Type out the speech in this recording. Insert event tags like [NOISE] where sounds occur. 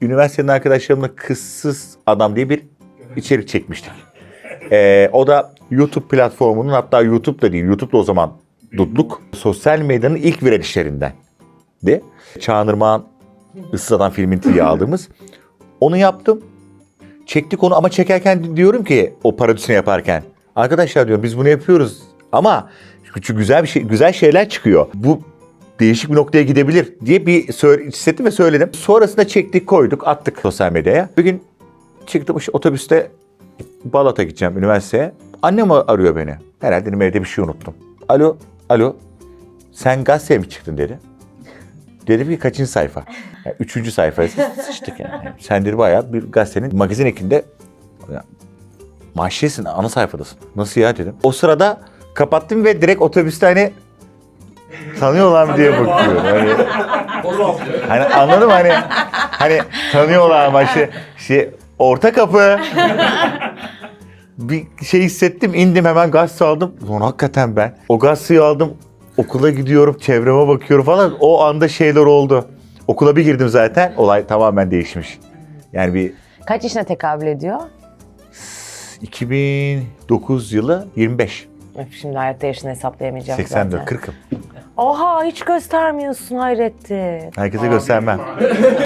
üniversitenin arkadaşlarımla Kızsız Adam diye bir içerik çekmiştik. [LAUGHS] Ee, o da YouTube platformunun hatta YouTube da değil, YouTube da o zaman Dudluk. Sosyal medyanın ilk viral işlerinden. De. Çağınırmağın Issız Adam filmini diye [LAUGHS] aldığımız. Onu yaptım. Çektik onu ama çekerken diyorum ki o parodisini yaparken. Arkadaşlar diyorum biz bunu yapıyoruz ama çünkü güzel bir şey güzel şeyler çıkıyor. Bu değişik bir noktaya gidebilir diye bir hissettim ve söyledim. Sonrasında çektik koyduk attık sosyal medyaya. Bir gün çıktım işte otobüste Balat'a gideceğim üniversiteye. Annem arıyor beni. Herhalde dedim evde bir şey unuttum. Alo, alo. Sen gazeteye mi çıktın dedi. Dedim ki kaçıncı sayfa? Yani üçüncü sayfaya sıçtık yani. Sen dedi bayağı bir gazetenin magazin ekinde ya, maaşlisin ana sayfadasın. Nasıl ya dedim. O sırada kapattım ve direkt otobüste hani tanıyorlar mı diye bakıyorum. Hani, hani anladım hani hani tanıyorlar mı şey, şey orta kapı bir şey hissettim indim hemen gazete aldım. Ulan hakikaten ben. O gazeteyi aldım okula gidiyorum çevreme bakıyorum falan. O anda şeyler oldu. Okula bir girdim zaten olay tamamen değişmiş. Yani bir Kaç yaşına tekabül ediyor? 2009 yılı 25. Öf, Şimdi hayatta yaşını hesaplayamayacağım 84 zaten. 40'ım. Oha hiç göstermiyorsun Hayrettin. Herkese göstermem.